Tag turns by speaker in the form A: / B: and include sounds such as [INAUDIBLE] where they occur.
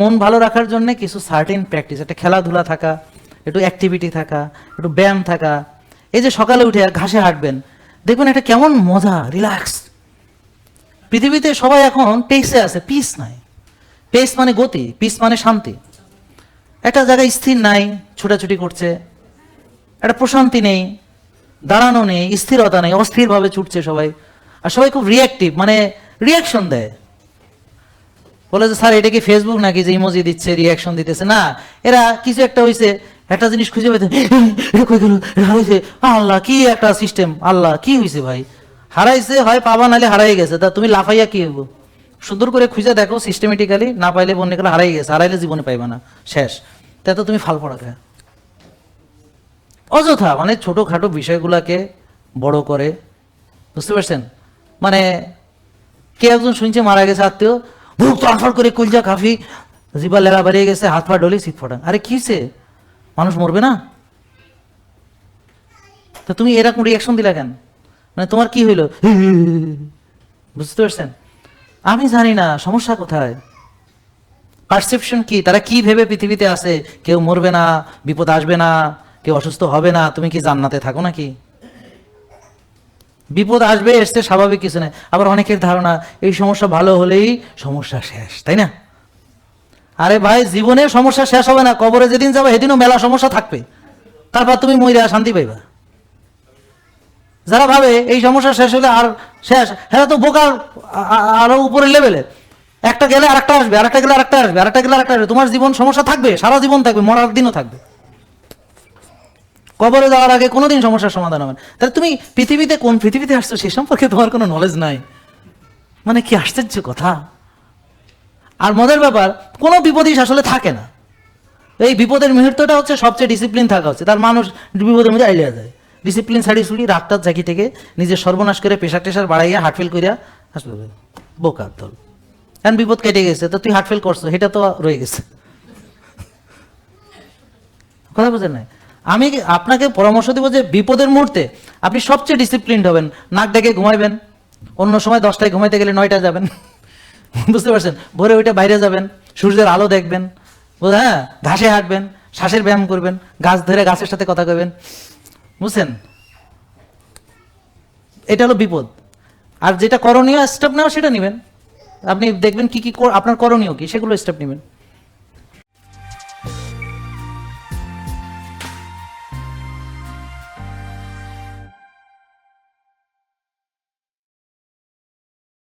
A: মন ভালো রাখার জন্য কিছু সার্টেন প্র্যাকটিস একটা খেলাধুলা থাকা, একটু অ্যাক্টিভিটি থাকা, একটু ব্যায়াম থাকা। এই যে সকালে উঠে ঘাসে হাঁটবেন, দেখবেন এটা কেমন মজা রিল্যাক্স পৃথিবীতে সবাই এখন পেসে আছে পিস নাই। পেস মানে গতি পিস মানে শান্তি। একটা জায়গায় স্থির নাই, ছোটাছুটি করছে, একটা প্রশান্তি নেই, দাঁড়ানো নেই, স্থিরতা নেই, অস্থিরভাবে ছুটছে সবাই। আর সবাই খুব রিয়াক্টিভ মানে রিয়াকশন দেয়। বলে যে, স্যার, এটা কি ফেসবুক নাকি যে ইমোজি দিচ্ছে রিয়াকশন দিতেছে? না, এরা কিছু একটা হইছে, একটা জিনিস খুঁজে পেতে হারাইছে। আল্লাহ, কি একটা সিস্টেম আল্লাহ, কি হইছে ভাই? হারাইছে, হয় পাবা নালে হারাই গেছে। তা তুমি লাফাইয়া কি হব সুন্দর করে খুঁজে দেখো সিস্টেমেটিক্যালি না পাইলে বন্যে গেলে হারাই গেছে, হারাইলে জীবনে পাইবা না। শেষ। তা তো তুমি ফাল পড়া খায়। অযথা মানে ছোটোখাটো বিষয়গুলোকে বড় করে, বুঝতে পারছেন? মানে কে একজন শুনছে মারা গেছে আত্মীয় বুক তরফর করে কুলজা কাফি জিবা লেরা বেরিয়ে গেছে, হাত পা ডলি শীত ফোটা। আরে কিসে মানুষ মরবে না? তো তুমি এরকম রিয়াকশন দিলা কেন? মানে তোমার কি হইল? [LAUGHS] বুঝতে পারছেন? আমি জানি না, সমস্যা কোথায়? পারসেপশন কি? তারা কি ভেবে পৃথিবীতে আছে? কেউ মরবে না, বিপদ আসবে না, কেউ অসুস্থ হবে না, তুমি কি জান্নাতে থাকো নাকি? বিপদ আসবে, এসতে স্বাভাবিক কিছু নেই। আবার অনেকের ধারণা, এই সমস্যা ভালো হলেই সমস্যা শেষ, তাই না? আরে ভাই, জীবনে সমস্যা শেষ হবে না, কবরে যেদিন যাবে সেদিনও মেলা সমস্যা থাকবে। তারপর তুমি মইরা শান্তি পাইবা। যারা ভাবে এই সমস্যা শেষ হলে আর শেষ হ্যাঁ তো বোকার আরও উপরের লেভেলে একটা গেলে আরেকটা আসবে, আরেকটা গেলে আরেকটা আসবে, আরেকটা গেলে আরেকটা আসবে। তোমার জীবন সমস্যা থাকবে, সারা জীবন থাকবে, মরার দিনও থাকবে। কবরে যাওয়ার আগে কোনোদিন সমস্যার সমাধান হবে না। তাহলে তুমি পৃথিবীতে কোন পৃথিবীতে আসছো সে সম্পর্কে তোমার কোনো নলেজ নাই। মানে কি আশ্চর্য কথা? আর মজার ব্যাপার, কোনো বিপদই আসলে থাকে না। এই বিপদের মুহূর্তটা হচ্ছে সবচেয়ে ডিসিপ্লিন থাকা হচ্ছে তার মানুষ বিপদের মধ্যে আইলিয়া যায়। ডিসিপ্লিন ছাড়ি ছুড়ি রাতটার জাকি থেকে নিজের সর্বনাশ করে প্রেশার টেশার বাড়াইয়া হার্টফেল করিয়া আসবে। বোকার দল এখন বিপদ কেটে গেছে, তো তুই হার্টফেল করছ, সেটা তো রয়ে গেছে। কথা বুঝেন নাই? আমি আপনাকে পরামর্শ দেবো যে বিপদের মুহূর্তে আপনি সবচেয়ে ডিসিপ্লিনড হবেন। নাক ডেকে ঘুমাইবেন। অন্য সময় দশটায় ঘুমাইতে গেলে নয়টায় যাবেন। [LAUGHS] বুঝতে পারছেন? ভোরে ওইটা বাইরে যাবেন, সূর্যের আলো দেখবেন হ্যাঁ ঘাসে হাঁটবেন, শ্বাসের ব্যায়াম করবেন, গাছ ধরে গাছের সাথে কথা কবেন বুঝছেন? এটা হলো বিপদ। আর যেটা করণীয় স্টেপ নেওয়া সেটা নেবেন। আপনি দেখবেন কি কি আপনার করণীয় কি, সেগুলো স্টেপ নেবেন।